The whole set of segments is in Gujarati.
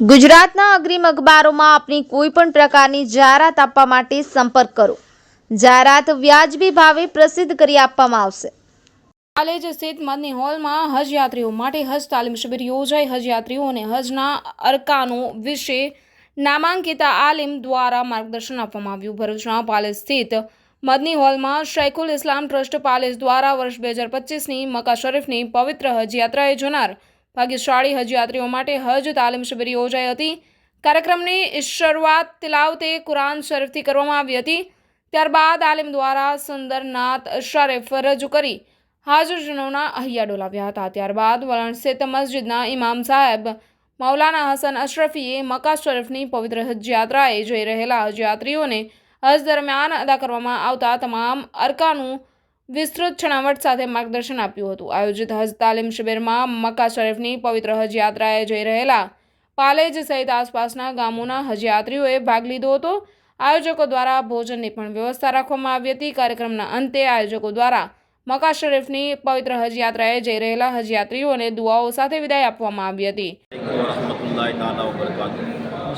ગુજરાતના અગ્રીમ અખબારોમાં આપની કોઈ પણ પ્રકારની જાહેરાત આપવા માટે સંપર્ક કરો. જાહેરાત વ્યાજબી ભાવે પ્રસિદ્ધ કરી આપવામાં આવશે. કોલેજ સ્થિત મદની હોલમાં હજ યાત્રીઓ માટે હજ તાલીમ શિબિર યોજાઈ. હજ યાત્રીઓને હજના અરકાનો વિશે નામાંકિત આલિમ દ્વારા માર્ગદર્શન આપવામાં આવ્યું. ભરૂચના પાલેજ સ્થિત મદની હોલમાં શૈખુલ ઇસ્લામ ટ્રસ્ટ પાલેજ દ્વારા વર્ષ બે હજાર પચીસની મકા શરીફની પવિત્ર હજ યાત્રાએ જનાર ભાગ્યશાળી હજ યાત્રીઓ માટે હજ તાલીમ શિબિર યોજાઈ હતી. કાર્યક્રમની શરૂઆત તિલાવતે કુરાન શરીફથી કરવામાં આવી હતી. ત્યારબાદ આલિમ દ્વારા સુંદરનાથ શરીફ રજૂ કરી હાજરજનોના અહિયા ડોલાવ્યા હતા. ત્યારબાદ વલણ મસ્જિદના ઇમામ સાહેબ મૌલાના હસન અશરફીએ મકા શરીફની પવિત્ર હજ યાત્રાએ જઈ રહેલા હજ યાત્રીઓને હજ દરમિયાન અદા કરવામાં આવતા તમામ અરકાનું વિસ્તૃત છણાવટ સાથે માર્ગદર્શન આપ્યું હતું. આયોજિત હજ તાલીમ શિબિરમાં મક્કા શરીફની પવિત્ર હજ યાત્રાએ જઈ રહેલા પાલેજ સહિત આસપાસના ગામોના હજયાત્રીઓએ ભાગ લીધો હતો. આયોજકો દ્વારા ભોજનની પણ વ્યવસ્થા રાખવામાં આવી હતી. કાર્યક્રમના અંતે આયોજકો દ્વારા મકા શરીફની પવિત્ર હજ યાત્રાએ જઈ રહેલા હજયાત્રીઓને દુઆઓ સાથે વિદાય આપવામાં આવી હતી.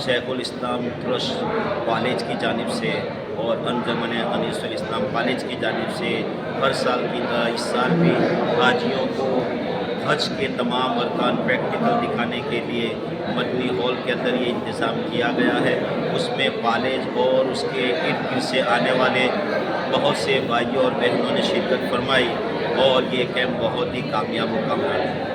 શેખુલ ઇસ્લામ ટ્રસ્ટ પાલેજ કી જાનિબ સે اور انجمن انیس الاسلام کالج کی جانب سے ہر سال کی طرح اس سال بھی حاجیوں کو حج کے تمام ارکان پریکٹیکل دکھانے کے لیے مدنی ہال کے اندر یہ انتظام کیا گیا ہے۔ اس میں کالج اور اس کے ارد گرد سے آنے والے بہت سے بھائیوں اور بہنوں نے شرکت فرمائی اور یہ کیمپ بہت ہی کامیاب مقام ہے۔